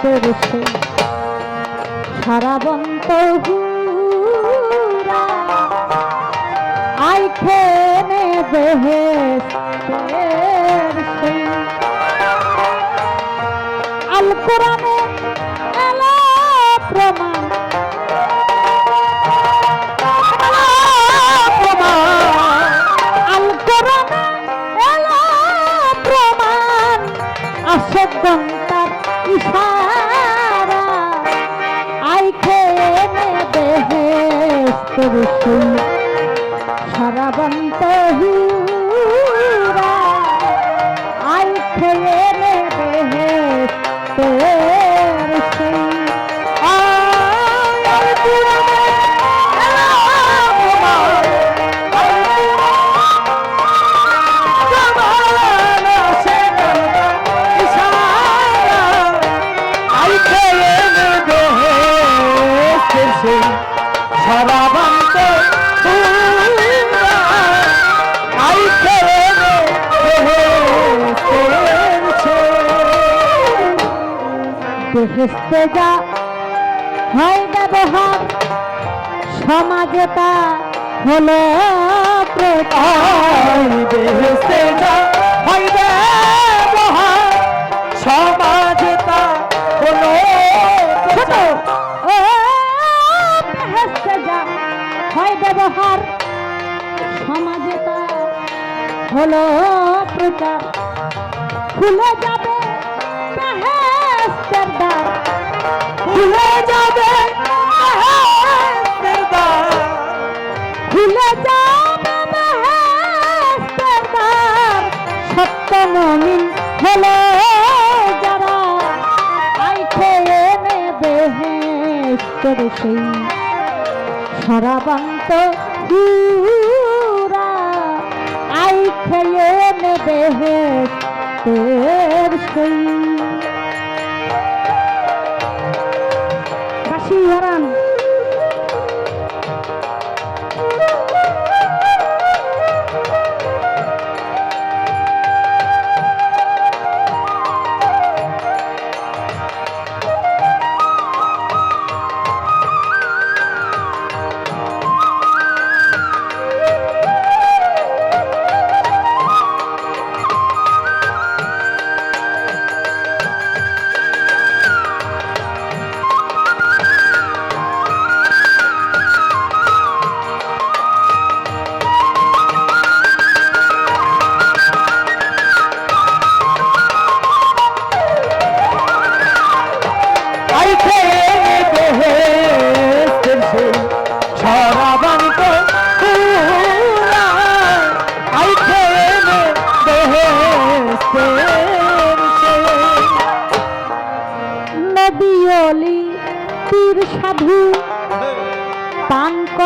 সেই সারাবন্ত আই খেনে বেহেস আল কোরআনে এলা প্রমাণ বেহেস্তে যা হয় ব্যবহার। সমাজে তা হলো প্রচার বেহেস্তে যা হইবে মহান সমাজ তা হলো ছোট। ও বেহেস্তে যা হয় ব্যবহার। সমাজে তা হলো প্রচার খুলে যাবে ভুলে যাবে। খুলে যাবে সত্য মমিন হলো বেহেস্তের সেই সরাবান্ত আই খেয়ে নেবে সেই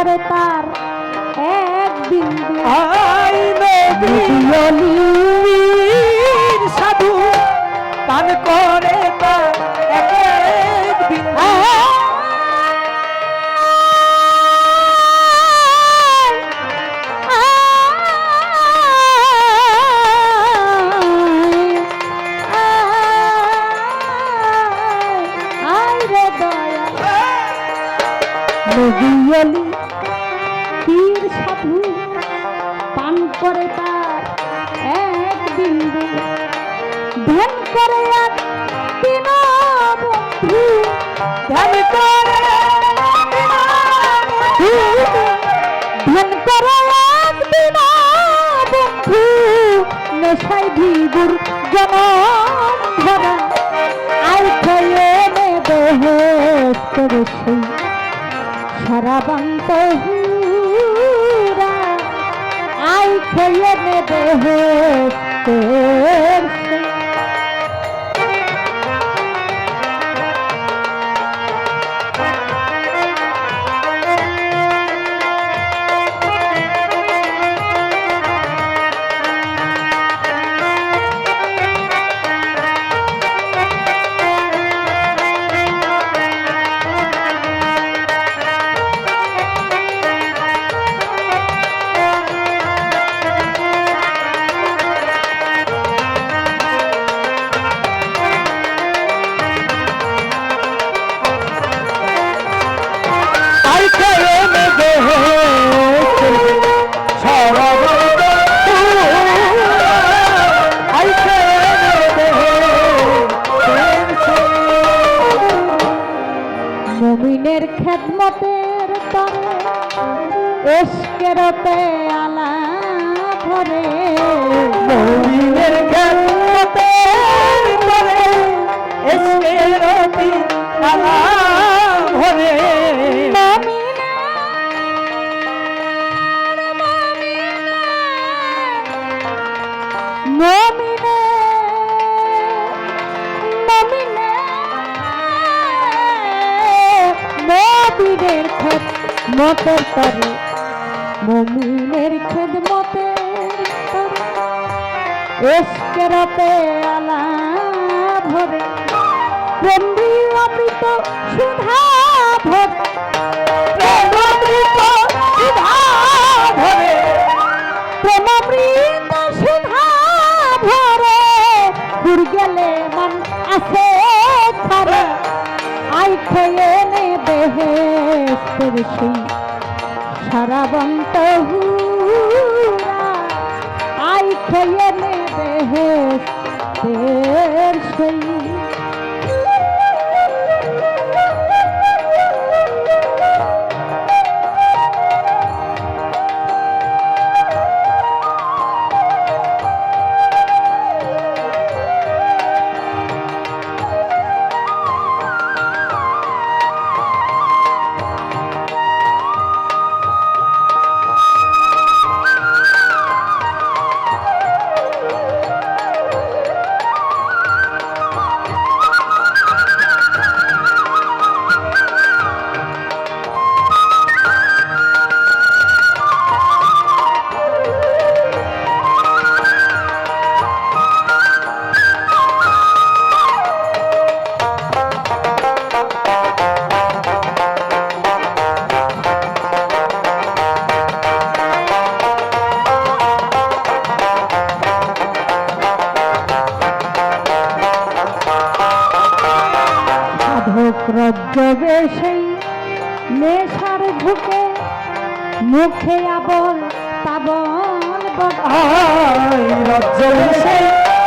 করে তার এক বিন্দু আই নবীর সাধু পান করে তা এক এক বিন্দু। করে তার এক বিন্দু ধ্যান করে এক দিন বন্ধু। ধ্যান করে ধ্যান করে এক দিন বন্ধু। নেশাই ভিগুর জনম ধরা আই খেয়ে নেবে হেস্তের সেই সারাবান্ত হুরা আই খেয়ে নেবে হেস্তের মমিনের খেদ মতের তরে মমিনের খেদ মতের তরে। এসকেরতে আলা ভরে প্রেম অমৃত সুধা বেহেস্তের সেই সারাবন্ত আই খেয়ে নেবে সেই। রজ্জবে সেই নেশার ঝুঁকে মুখে আবল তাবল বক আই রাজ্য সে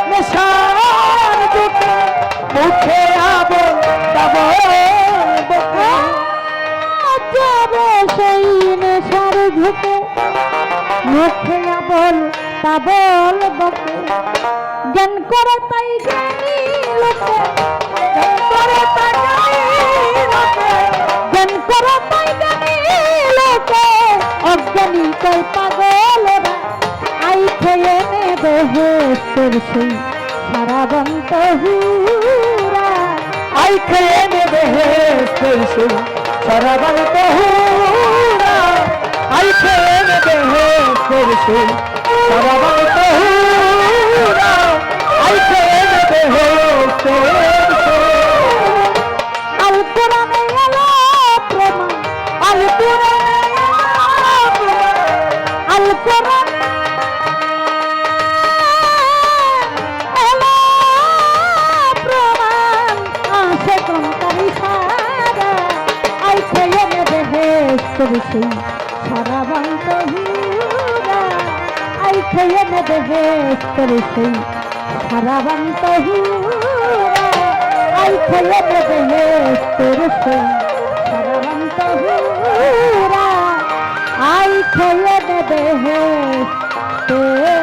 নেশার দুটো মুখে আবল বকে যাবে সেই নেশার ঝুঁকে মুখে আবল তাবল বকে জ্ঞান করে তাই জ্ঞানী লোকে। জ্ঞান করে তাই জ্ঞানী করে তাই জ্ঞানী লোকে। অজ্ঞানী কই পাগলেরা আই খেয়ে নেবে হেস্তের সেই সারাবন্ত হুরা। আই খেয়ে নেবে হে সরসু সরাবন কহুরা আই খেয়ে নেবে হে সরসু সরাবন কহুরা আই কমতারি সারা হুরা আই খেয়ে নেবে হেস্তর সেই সারা বান্ত হুরা আই খেয়ে নেবে হেস্তর সেই সারা